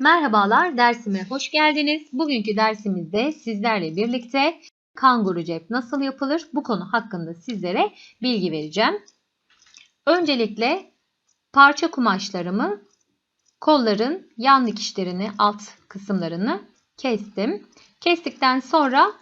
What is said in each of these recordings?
Merhabalar, dersime hoş geldiniz. Bugünkü dersimizde sizlerle birlikte kanguru cep nasıl yapılır bu konu hakkında sizlere bilgi vereceğim. Öncelikle parça kumaşlarımı, kolların yan dikişlerini, alt kısımlarını kestim. Kestikten sonra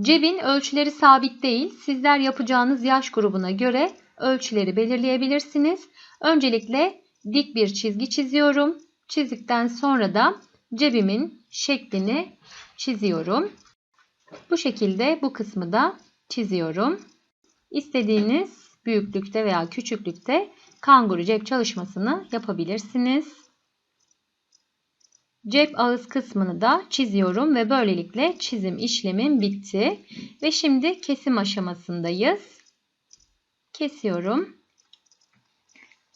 cebin ölçüleri sabit değil. Sizler yapacağınız yaş grubuna göre ölçüleri belirleyebilirsiniz. Öncelikle dik bir çizgi çiziyorum. Çizdikten sonra da cebimin şeklini çiziyorum. Bu şekilde bu kısmı da çiziyorum. İstediğiniz büyüklükte veya küçüklükte kanguru cep çalışmasını yapabilirsiniz. Cep ağız kısmını da çiziyorum ve böylelikle çizim işlemim bitti. Ve şimdi kesim aşamasındayız. Kesiyorum.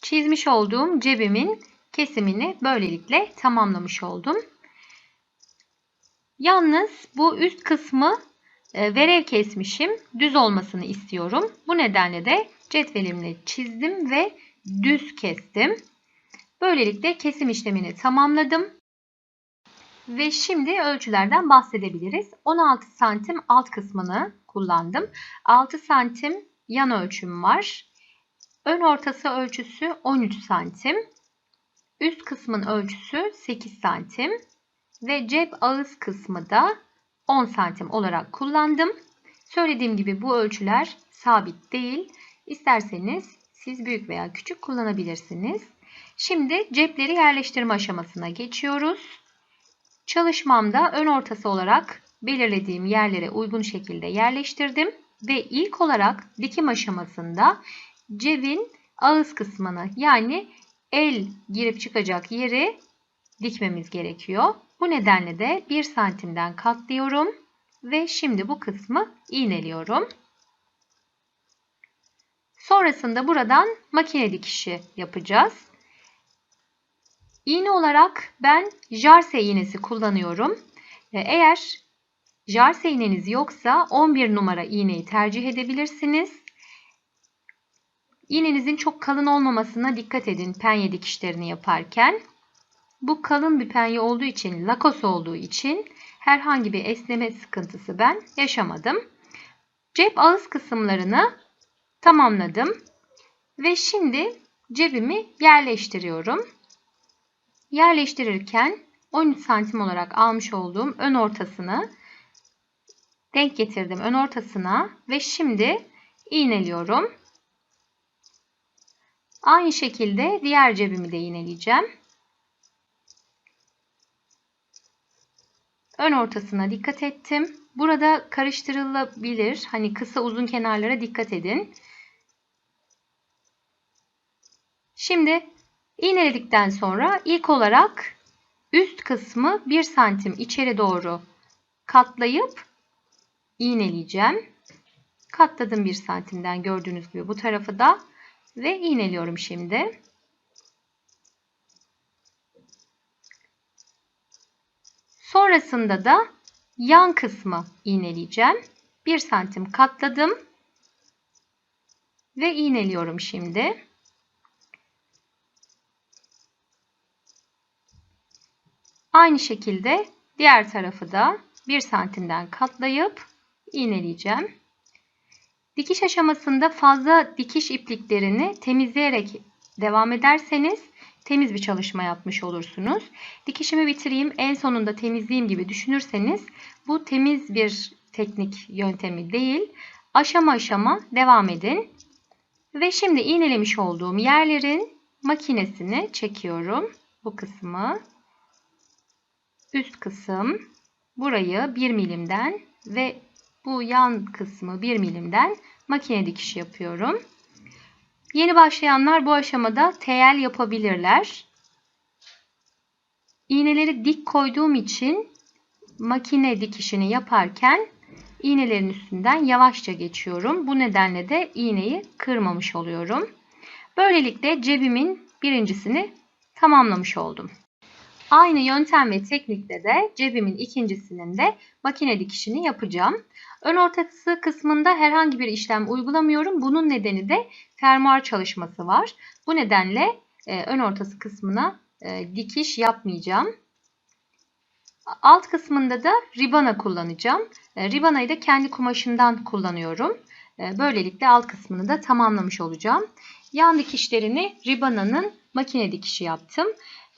Çizmiş olduğum cebimin kesimini böylelikle tamamlamış oldum. Yalnız bu üst kısmı e, verev kesmişim. Düz olmasını istiyorum. Bu nedenle de cetvelimle çizdim ve düz kestim. Böylelikle kesim işlemini tamamladım. Ve şimdi ölçülerden bahsedebiliriz. 16 santim alt kısmını kullandım. 6 santim yan ölçüm var. Ön ortası ölçüsü 13 santim. Üst kısmın ölçüsü 8 santim ve cep ağız kısmı da 10 santim olarak kullandım. Söylediğim gibi bu ölçüler sabit değil. İsterseniz siz büyük veya küçük kullanabilirsiniz. Şimdi cepleri yerleştirme aşamasına geçiyoruz. Çalışmamda ön ortası olarak belirlediğim yerlere uygun şekilde yerleştirdim ve ilk olarak dikim aşamasında cebin ağız kısmını yani el girip çıkacak yeri dikmemiz gerekiyor. Bu nedenle de 1 santimden katlıyorum ve şimdi bu kısmı iğneliyorum. Sonrasında buradan makine dikişi yapacağız. İğne olarak ben jarse iğnesi kullanıyorum. Eğer jarse iğneniz yoksa 11 numara iğneyi tercih edebilirsiniz. İğnenizin çok kalın olmamasına dikkat edin penye dikişlerini yaparken. Bu kalın bir penye olduğu için, lakos olduğu için herhangi bir esneme sıkıntısı ben yaşamadım. Cep ağız kısımlarını tamamladım. Ve şimdi cebimi yerleştiriyorum. Yerleştirirken 13 santim olarak almış olduğum ön ortasını denk getirdim ön ortasına ve şimdi iğneliyorum. Aynı şekilde diğer cebimi de iğneleyeceğim. Ön ortasına dikkat ettim. Burada karıştırılabilir. Hani kısa uzun kenarlara dikkat edin. Şimdi iğneledikten sonra ilk olarak üst kısmı 1 santim içeri doğru katlayıp iğneleyeceğim. Katladım 1 santimden gördüğünüz gibi bu tarafı da ve iğneliyorum şimdi. Sonrasında da yan kısmı iğneleyeceğim. 1 santim katladım ve iğneliyorum şimdi. Aynı şekilde diğer tarafı da 1 santimden katlayıp iğneleyeceğim. Dikiş aşamasında fazla dikiş ipliklerini temizleyerek devam ederseniz temiz bir çalışma yapmış olursunuz. Dikişimi bitireyim en sonunda temizleyeyim gibi düşünürseniz bu temiz bir teknik yöntemi değil. Aşama aşama devam edin. Ve şimdi iğnelemiş olduğum yerlerin makinesini çekiyorum. Bu kısmı. Üst kısım. Burayı 1 milimden ve bu yan kısmı 1 milimden makine dikişi yapıyorum. Yeni başlayanlar bu aşamada tel yapabilirler. İğneleri dik koyduğum için makine dikişini yaparken iğnelerin üstünden yavaşça geçiyorum. Bu nedenle de iğneyi kırmamış oluyorum. Böylelikle cebimin birincisini tamamlamış oldum. Aynı yöntem ve teknikte de cebimin ikincisinin de makine dikişini yapacağım. Ön ortası kısmında herhangi bir işlem uygulamıyorum. Bunun nedeni de fermuar çalışması var. Bu nedenle e, ön ortası kısmına e, dikiş yapmayacağım. Alt kısmında da ribana kullanacağım. E, Ribanayı da kendi kumaşımdan kullanıyorum. E, Böylelikle alt kısmını da tamamlamış olacağım. Yan dikişlerini ribananın makine dikişi yaptım.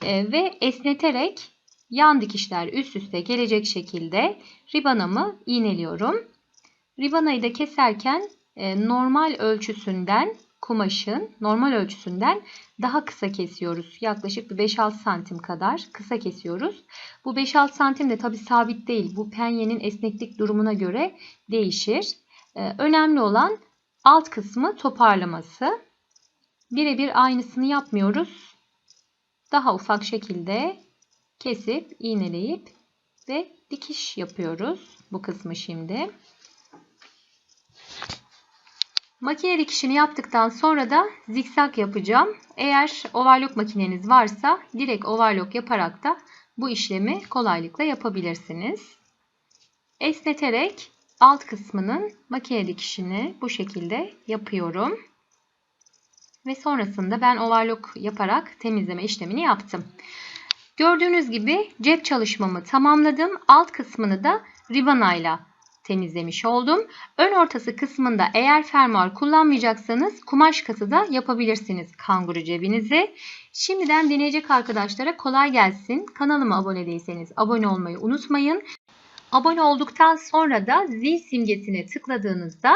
E, Ve esneterek yan dikişler üst üste gelecek şekilde ribanamı iğneliyorum. Ribanayı da keserken e, normal ölçüsünden kumaşın normal ölçüsünden daha kısa kesiyoruz. Yaklaşık bir 5-6 santim kadar kısa kesiyoruz. Bu 5-6 santim de tabi sabit değil. Bu penyenin esneklik durumuna göre değişir. Ee, önemli olan alt kısmı toparlaması. Birebir aynısını yapmıyoruz. Daha ufak şekilde kesip iğneleyip ve dikiş yapıyoruz bu kısmı şimdi. Makine dikişini yaptıktan sonra da zikzak yapacağım. Eğer overlock makineniz varsa direkt overlock yaparak da bu işlemi kolaylıkla yapabilirsiniz. Esneterek alt kısmının makine dikişini bu şekilde yapıyorum. Ve sonrasında ben overlock yaparak temizleme işlemini yaptım. Gördüğünüz gibi cep çalışmamı tamamladım. Alt kısmını da ribanayla temizlemiş oldum. Ön ortası kısmında eğer fermuar kullanmayacaksanız kumaş katı da yapabilirsiniz kanguru cebinizi. Şimdiden deneyecek arkadaşlara kolay gelsin. Kanalıma abone değilseniz abone olmayı unutmayın. Abone olduktan sonra da zil simgesine tıkladığınızda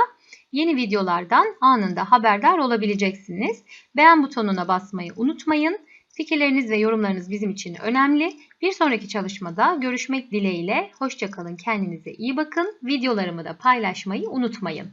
yeni videolardan anında haberdar olabileceksiniz. Beğen butonuna basmayı unutmayın. Fikirleriniz ve yorumlarınız bizim için önemli. Bir sonraki çalışmada görüşmek dileğiyle. Hoşçakalın, kendinize iyi bakın. Videolarımı da paylaşmayı unutmayın.